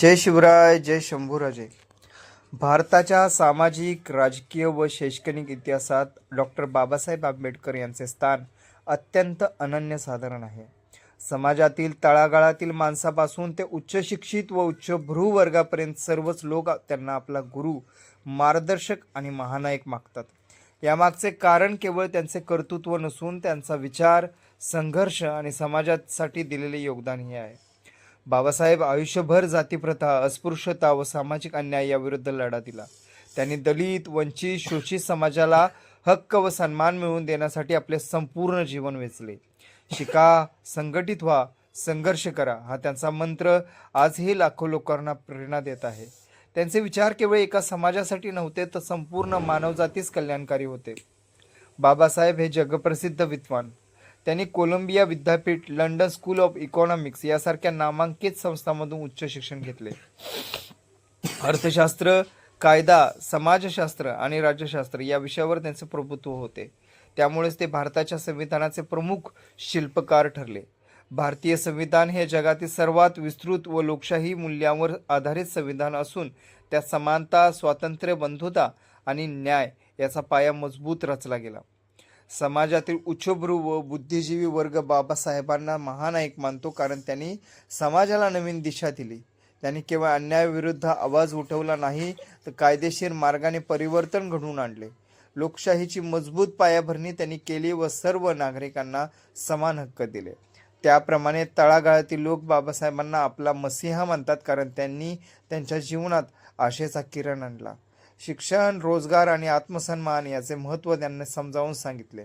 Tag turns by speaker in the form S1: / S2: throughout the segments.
S1: जय शिवराय जय शंभूराजे. भारताच्या सामाजिक राजकीय व शैक्षणिक इतिहासात डॉक्टर बाबासाहेब आंबेडकर यांचे स्थान अत्यंत अनन्यसाधारण आहे. समाजातील तळागाळातील माणसापासून ते उच्च शिक्षित व उच्च भ्रूवर्गापर्यंत सर्वच लोक त्यांना आपला गुरु मार्गदर्शक आणि महानायक मागतात. यामागचे कारण केवळ त्यांचे कर्तृत्व नसून त्यांचा विचार संघर्ष आणि समाजासाठी दिलेले योगदान हे आहे. बाबासाहेब आयुष्यभर जातीप्रथा अस्पृश्यता व सामाजिक अन्याय याविरुद्ध लढा दिला. त्यांनी दलित वंचित शोषित समाजाला हक्क व सन्मान मिळवून देण्यासाठी आपले संपूर्ण जीवन वेचले. शिका संघटित व्हा संघर्ष करा हा त्यांचा मंत्र आजही लाखो लोकांना प्रेरणा देत आहे. त्यांचे विचार केवळ एका समाजासाठी नव्हते तर संपूर्ण मानवजातीच कल्याणकारी होते. बाबासाहेब हे जगप्रसिद्ध विद्वान. त्यांनी कोलंबिया विद्यापीठ लंडन स्कूल ऑफ इकॉनॉमिक्स यासारख्या नामांकित संस्थांमधून उच्च शिक्षण घेतले. अर्थशास्त्र कायदा समाजशास्त्र आणि राज्यशास्त्र या विषयावर त्यांचे प्रभुत्व होते. त्यामुळेच ते भारताच्या संविधानाचे प्रमुख शिल्पकार ठरले. भारतीय संविधान हे जगातील सर्वात विस्तृत व लोकशाही मूल्यांवर आधारित संविधान असून त्यात समानता स्वातंत्र्य बंधुता आणि न्याय याचा पाया मजबूत रचला गेला. समाजातील उच्चभ्रू व बुद्धिजीवी वर्ग बाबासाहेबांना महानायक मानतो कारण त्यांनी समाजाला नवीन दिशा दिली. त्यांनी केवळ अन्यायाविरुद्ध आवाज उठवला नाही तर कायदेशीर मार्गाने परिवर्तन घडवून आणले. लोकशाहीची मजबूत पायाभरणी त्यांनी केली व सर्व नागरिकांना समान हक्क दिले. त्याप्रमाणे तळागाळातील लोक बाबासाहेबांना आपला मसिहा मानतात कारण त्यांनी त्यांच्या जीवनात आशेचा किरण आणला. शिक्षण रोजगार आणि आत्मसन्मान याचे महत्त्व त्यांनी समजावून सांगितले.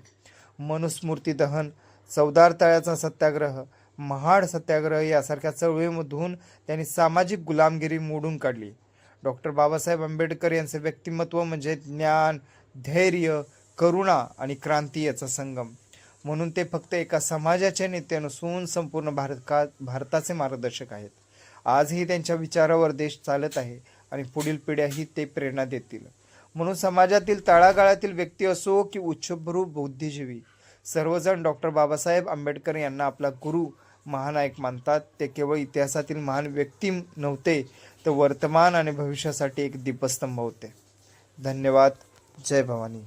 S1: मनुस्मृती दहन चौदार तळ्याचा सत्याग्रह महाड सत्याग्रह यासारख्या चळवळीमधून त्यांनी सामाजिक गुलामगिरी मोडून काढली. डॉक्टर बाबासाहेब आंबेडकर यांचे व्यक्तिमत्व म्हणजे ज्ञान धैर्य करुणा आणि क्रांती याचा संगम. म्हणून ते फक्त एका समाजाचे नेते नसून संपूर्ण भारत का भारताचे मार्गदर्शक आहेत. आजही त्यांच्या विचारावर देश चालत आहे. आणि पुढील पिढ्याही ते प्रेरणा देतील. म्हणून समाजातील तळागाळातील व्यक्ती असो की उच्चभ्रू बुद्धिजीवी सर्वजण डॉक्टर बाबासाहेब आंबेडकर यांना आपला गुरु महानायक मानतात. ते केवळ इतिहासातील महान व्यक्ती नव्हते तर वर्तमान आणि भविष्यासाठी एक दीपस्तंभ होते. धन्यवाद. जय भवानी.